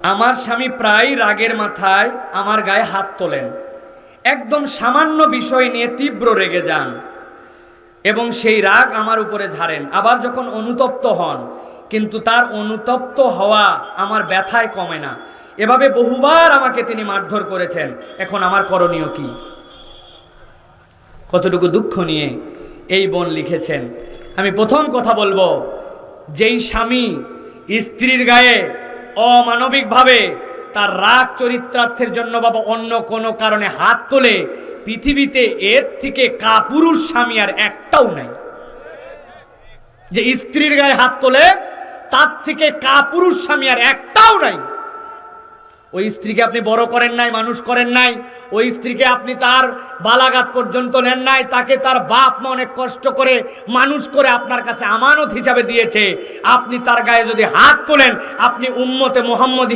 আমার স্বামী প্রায় রাগের মাথায় আমার গায়ে হাত তোলেন। একদম সামান্য বিষয় নিয়ে তীব্র রেগে যান এবং সেই রাগ আমার উপরে ঝাড়েন। আবার যখন অনুতপ্ত হন, কিন্তু তার অনুতপ্ত হওয়া আমার ব্যথায় কমে না। এভাবে বহুবার আমাকে তিনি মারধর করেছেন। এখন আমার করণীয় কি? কতটুকু দুঃখ নিয়ে এই বোন লিখেছেন। আমি প্রথম কথা বলব, যেই স্বামী স্ত্রীর গায়ে অমানবিকভাবে তার রাগ চরিত্রার্থের জন্য বাবা অন্য কোনো কারণে হাত তোলে, পৃথিবীতে এর থেকে কাপুরুষ স্বামী আর একটাও নাই। যে স্ত্রীর গায়ে হাত তোলে, তার থেকে কাপুরুষ স্বামী আর একটাও নাই। ওই স্ত্রীকে আপনি বড় করেন নাই, মানুষ করেন নাই, ওই স্ত্রীকে আপনি তার বালাঘাত পর্যন্ত নেন নাই, তাকে তার বাপ মা অনেক কষ্ট করে, মানুষ করে আপনার কাছে আমানত হিসাবে দিয়েছে। আপনি তার গায়ে যদি হাত তোলেন, আপনি উম্মতে মোহাম্মদ